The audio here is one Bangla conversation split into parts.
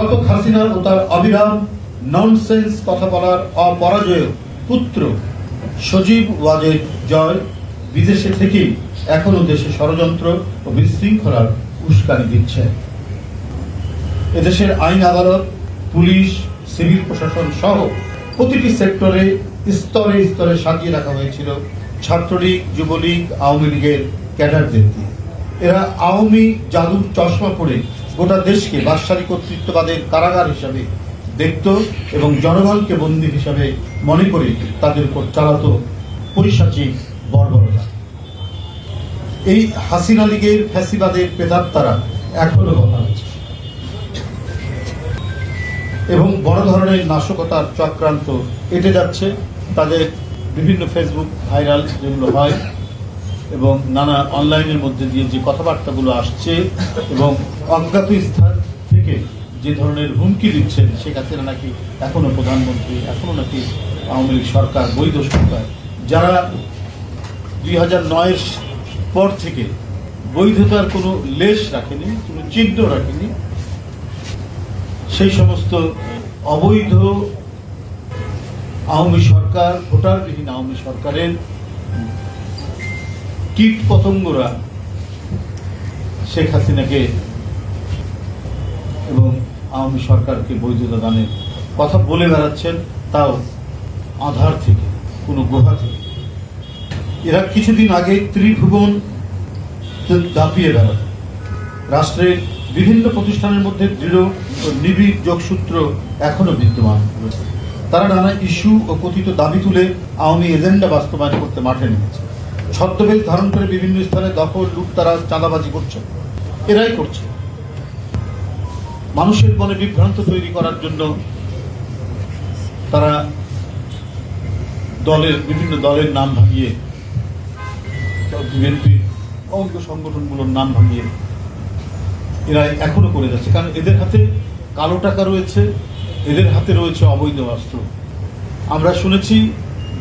পলাতক হাসিনা ও তার অবিরাম ননসেন্স কথা বলার অপরাজয় পুত্র সজীব ওয়াজেদ জয় বিদেশে থেকেই এখনও দেশে ষড়যন্ত্র ও বিশৃঙ্খলার উস্কানি দিচ্ছে। এদেশের আইন আদালত, পুলিশ, সিভিল প্রশাসন সহ প্রতিটি সেক্টরে স্তরে স্তরে সাজিয়ে রাখা হয়েছিল ছাত্রলীগ, যুবলীগ, আওয়ামী লীগের ক্যাডারদের দিয়ে। এরা আওয়ামী জাদুর চশমা পরে গোটা দেশকে বাদশাহী কর্তৃত্ববাদের কারাগার হিসাবে দেখত এবং জনগণকে বন্দী হিসাবে মনে করে তাদের উপর চালাতো পৈশাচিক বর্বরতা। এই হাসিনা লীগের ফ্যাসিবাদের প্রেতাত্মারা এখনও বলা আছে এবং বড় ধরনের নাশকতার চক্রান্ত এটে যাচ্ছে। তাদের বিভিন্ন ফেসবুক ভাইরাল যেগুলো হয় এবং নানা অনলাইনের মধ্যে দিয়ে যে কথাবার্তাগুলো আসছে এবং অজ্ঞাত স্থান থেকে যে ধরনের হুমকি দিচ্ছেন হাসিনা নাকি এখনও প্রধানমন্ত্রী এখনও নাকি আওয়ামী লীগ সরকার, বৈধ সরকার। যারা দুই হাজার নয়ের পর থেকে বৈধতার কোনো লেশ রাখেনি, কোনো চিহ্ন রাখেনি, সেই সমস্ত অবৈধ আওয়ামী সরকার, ভোটারবিহীন আওয়ামী সরকারের কীট পতঙ্গরা শেখ হাসিনাকে এবং আওয়ামী সরকারকে বৈধতা দানের কথা বলে বেড়াচ্ছেন, তাও আধার থেকে, কোনো গুহা থেকে। এরা কিছুদিন আগে ত্রিভুবন দাপিয়ে বেড়াত রাষ্ট্রের বিভিন্ন প্রতিষ্ঠানের মধ্যে দৃঢ় ও নিবিড় যোগসূত্র এখনও বিদ্যমান। তারা নানা ইস্যু ও কথিত দাবি তুলে আওয়ামী এজেন্ডা বাস্তবায়ন করতে মাঠে নেমেছে। ছদ্মবেশ ধারণ করে বিভিন্ন স্থানে দখল লুট তারা চাঁদাবাজি করছে। এরাই করছে। মানুষের মনে বিভ্রান্ত তৈরি করার জন্য তারা দলের, বিভিন্ন দলের নাম ভাঙিয়ে, বিএনপি অঙ্গ সংগঠনগুলোর নাম ভাঙিয়ে এরা এখনও করে যাচ্ছে। কারণ এদের হাতে কালো টাকা রয়েছে, এদের হাতে রয়েছে অবৈধ অস্ত্র। আমরা শুনেছি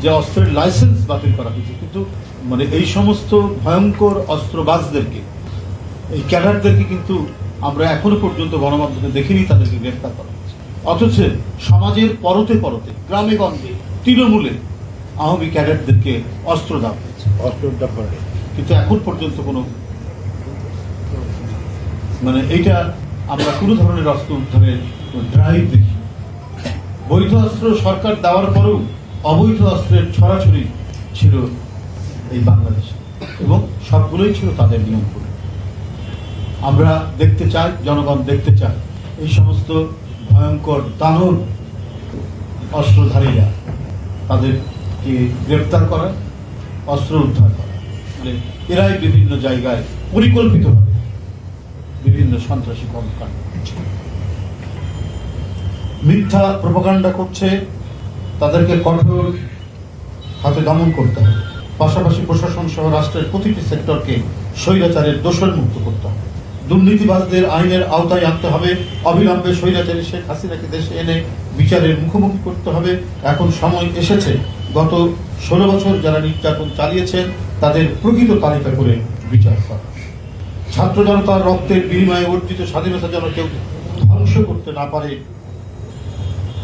যে অস্ত্রের লাইসেন্স বাতিল করা হয়েছে। কিন্তু মানে এই সমস্ত ভয়ঙ্কর অস্ত্রবাজদেরকে এই ক্যাডারদেরকে কিন্তু আমরা এখনও পর্যন্ত গণমাধ্যমে দেখিনি তাদেরকে গ্রেফতার করা হয়েছে। অথচ সমাজের পরতে পরতে গ্রামে গঞ্জে তৃণমূলে আওয়ামী ক্যাডারদেরকে অস্ত্র দেওয়া হয়েছে। অস্ত্রটা পরে কিন্তু এখন পর্যন্ত কোনো মানে এইটা আমরা কোনো ধরনের অস্ত্র উদ্ধারের ড্রাইভ দেখি বৈধ অস্ত্র সরকার দেওয়ার পরেও অবৈধ অস্ত্রের ছড়াছড়ি ছিল এই বাংলাদেশে এবং সবগুলোই ছিল তাদের নিয়ম করে আমরা দেখতে চাই, জনগণ দেখতে চায়, এই সমস্ত ভয়ঙ্কর দানব অস্ত্রধারীরা তাদেরকে গ্রেপ্তার করা, অস্ত্র উদ্ধার করা। মানে এরাই বিভিন্ন জায়গায় পরিকল্পিতভাবে বিভিন্ন সন্ত্রাসী কর্মকাণ্ড মিথ্যা প্রপাগান্ডা করছে তাদেরকে কঠোর হাতে দমন করতে হবে। পাশাপাশি প্রশাসন সহ রাষ্ট্রের প্রতিটি সেক্টরকে স্বৈরাচারের দোষর মুক্ত করতে হবে। দুর্নীতিবাজদের আইনের আওতায় আনতে হবে। অবিলম্বে স্বৈরাচারী শেখ হাসিনাকে দেশে এনে বিচারের মুখোমুখি করতে হবে। এখন সময় এসেছে। গত ষোলো বছর যারা নির্যাতন চালিয়েছেন, তাদের প্রকৃত তালিকা করে বিচার করা। ছাত্র জনতার রক্তের বিনিময়ে অর্জিত স্বাধীনতা যেন কেউ ধ্বংস করতে না পারে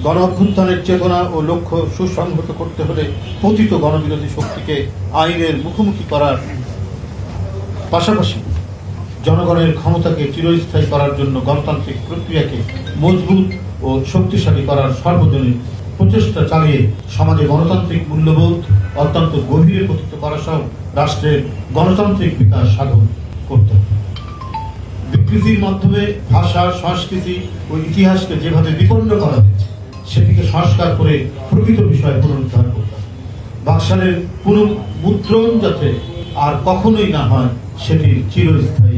গণ অভ্যুত্থানের চেতনা ও লক্ষ্য সুসংহত করতে হলে পতিত গণবিরোধী শক্তিকে আইনের মুখোমুখি করার পাশাপাশি জনগণের ক্ষমতাকে চিরস্থায়ী করার জন্য গণতান্ত্রিক প্রক্রিয়াকে মজবুত ও শক্তিশালী করার সর্বজনীন প্রচেষ্টা চালিয়ে সমাজে গণতান্ত্রিক মূল্যবোধ অত্যন্ত গভীরে পতিত করা সহ রাষ্ট্রের গণতান্ত্রিক বিকাশ সাধন করতে বিকৃতির মাধ্যমে ভাষা, সংস্কৃতি ও ইতিহাসকে যেভাবে বিপন্ন করা হয়েছে সেটিকে সংস্কার করে প্রকৃত বিষয় পুনরুদ্ধার করতে হবে। বাকশালের পুনঃ মুদ্রণ যাতে আর কখনোই না হয়, সেটি চিরস্থায়ী।